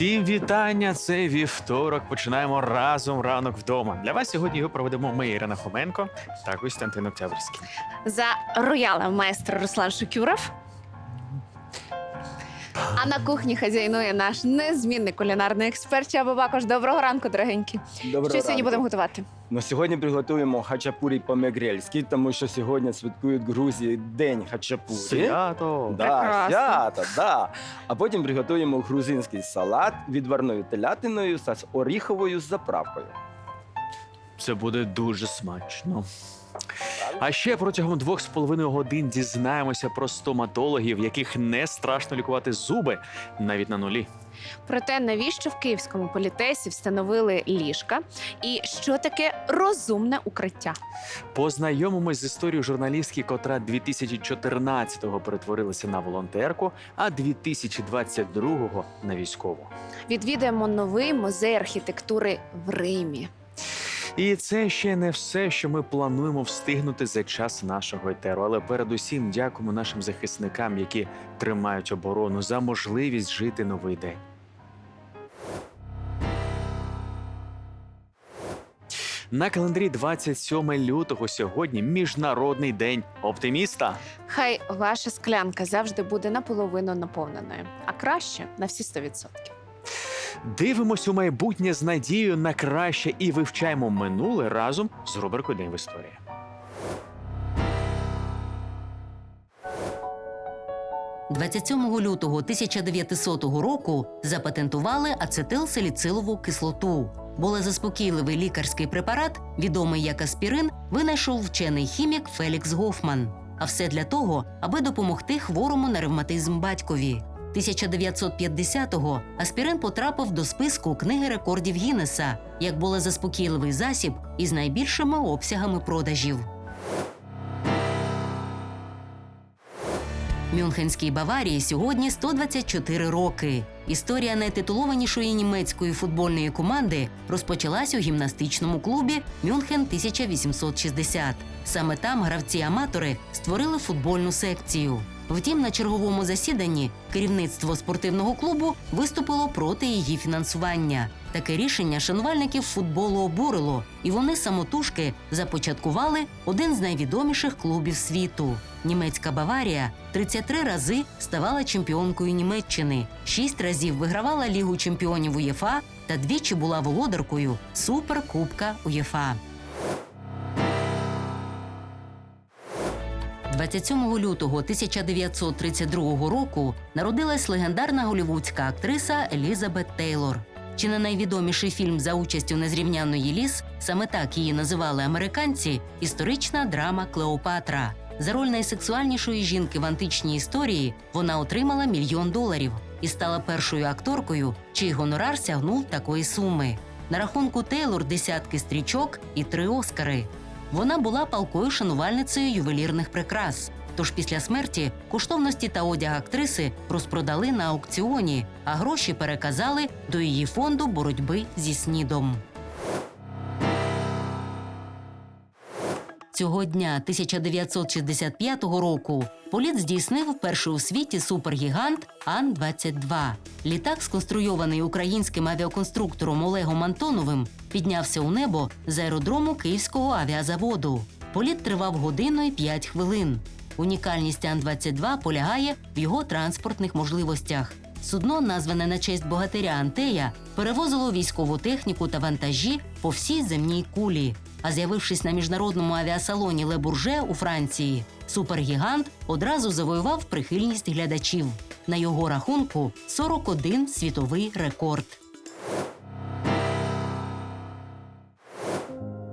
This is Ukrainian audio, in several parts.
Всім вітання! Це вівторок. Починаємо разом ранок вдома. Для вас сьогодні його проведемо ми, Ірина Хоменко та Костянтин Октябрьський. За роялем майстер Руслан Шукюров. А на кухні хазяйнує наш незмінний кулінарний експерт Чаба Бакош. Доброго ранку, дорогенькі. Доброго Що сьогодні ранку. будемо готувати? Ну, сьогодні приготуємо хачапурі по-мегрельськи, тому що сьогодні святкують в Грузії День хачапурі. Свято! Да, Прекрасно. свято, да. А потім приготуємо грузинський салат відварною телятиною з оріховою заправкою. Це буде дуже смачно. А ще протягом двох з половиною годин дізнаємося про стоматологів, яких не страшно лікувати зуби навіть на нулі. Про те, навіщо в київському політесі встановили ліжка, і що таке розумне укриття. Познайомимось з історією журналістки, котра 2014-го перетворилася на волонтерку, а 2022-го на військову. Відвідаємо новий музей архітектури в Римі. І це ще не все, що ми плануємо встигнути за час нашого етеру. Але передусім дякуємо нашим захисникам, які тримають оборону за можливість жити новий день. На календарі 27 лютого сьогодні міжнародний день оптиміста. Хай ваша склянка завжди буде наполовину наповненою, а краще на всі 100%. Дивимось у майбутнє з надією на краще і вивчаємо минуле разом з рубрикою День в історії. – 27 лютого 1900 року запатентували ацетилсаліцилову кислоту. Болезаспокійливий лікарський препарат, відомий як аспірин, винайшов вчений хімік Фелікс Гофман. А все для того, аби допомогти хворому на ревматизм батькові. 1950-го аспірин потрапив до списку книги рекордів Гіннеса як болезаспокійливий засіб із найбільшими обсягами продажів. Мюнхенській Баварії сьогодні 124 роки. Історія найтитулованішої німецької футбольної команди розпочалась у гімнастичному клубі Мюнхен 1860. Саме там гравці-аматори створили футбольну секцію. Втім, на черговому засіданні керівництво спортивного клубу виступило проти її фінансування. Таке рішення шанувальників футболу обурило, і вони самотужки започаткували один з найвідоміших клубів світу. Німецька Баварія 33 рази ставала чемпіонкою Німеччини, 6 разів вигравала Лігу чемпіонів УЄФА та двічі була володаркою Суперкубка УЄФА. 27 лютого 1932 року народилась легендарна голівудська актриса Елізабет Тейлор. Чи не найвідоміший фільм за участю незрівнянної ліс, саме так її називали американці, історична драма Клеопатра. За роль найсексуальнішої жінки в античній історії вона отримала мільйон доларів і стала першою акторкою, чий гонорар сягнув такої суми. На рахунку Тейлор десятки стрічок і три Оскари. Вона була палкою шанувальницею ювелірних прикрас. Тож після смерті коштовності та одяг актриси розпродали на аукціоні, а гроші переказали до її фонду боротьби зі снідом. Цього дня 1965 року політ здійснив перший у світі супергігант Ан-22. Літак, сконструйований українським авіаконструктором Олегом Антоновим, піднявся у небо з аеродрому Київського авіазаводу. Політ тривав годину і 5 хвилин. Унікальність Ан-22 полягає в його транспортних можливостях. Судно, назване на честь богатиря Антея, перевозило військову техніку та вантажі по всій земній кулі. А з'явившись на міжнародному авіасалоні Ле Бурже у Франції, супергігант одразу завоював прихильність глядачів. На його рахунку 41 світовий рекорд.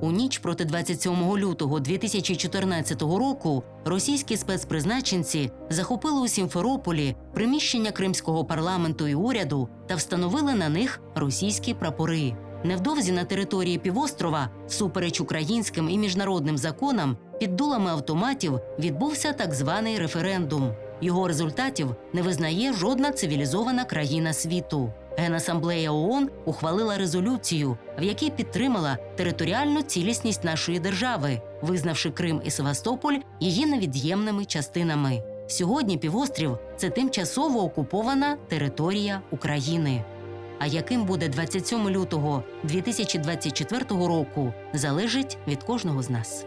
У ніч проти 27 лютого 2014 року російські спецпризначенці захопили у Сімферополі приміщення кримського парламенту і уряду та встановили на них російські прапори. Невдовзі на території півострова, всупереч українським і міжнародним законам, під дулами автоматів відбувся так званий референдум. Його результатів не визнає жодна цивілізована країна світу. Генасамблея ООН ухвалила резолюцію, в якій підтримала територіальну цілісність нашої держави, визнавши Крим і Севастополь її невід'ємними частинами. Сьогодні півострів це тимчасово окупована територія України. А яким буде 27 лютого 2024 року, залежить від кожного з нас.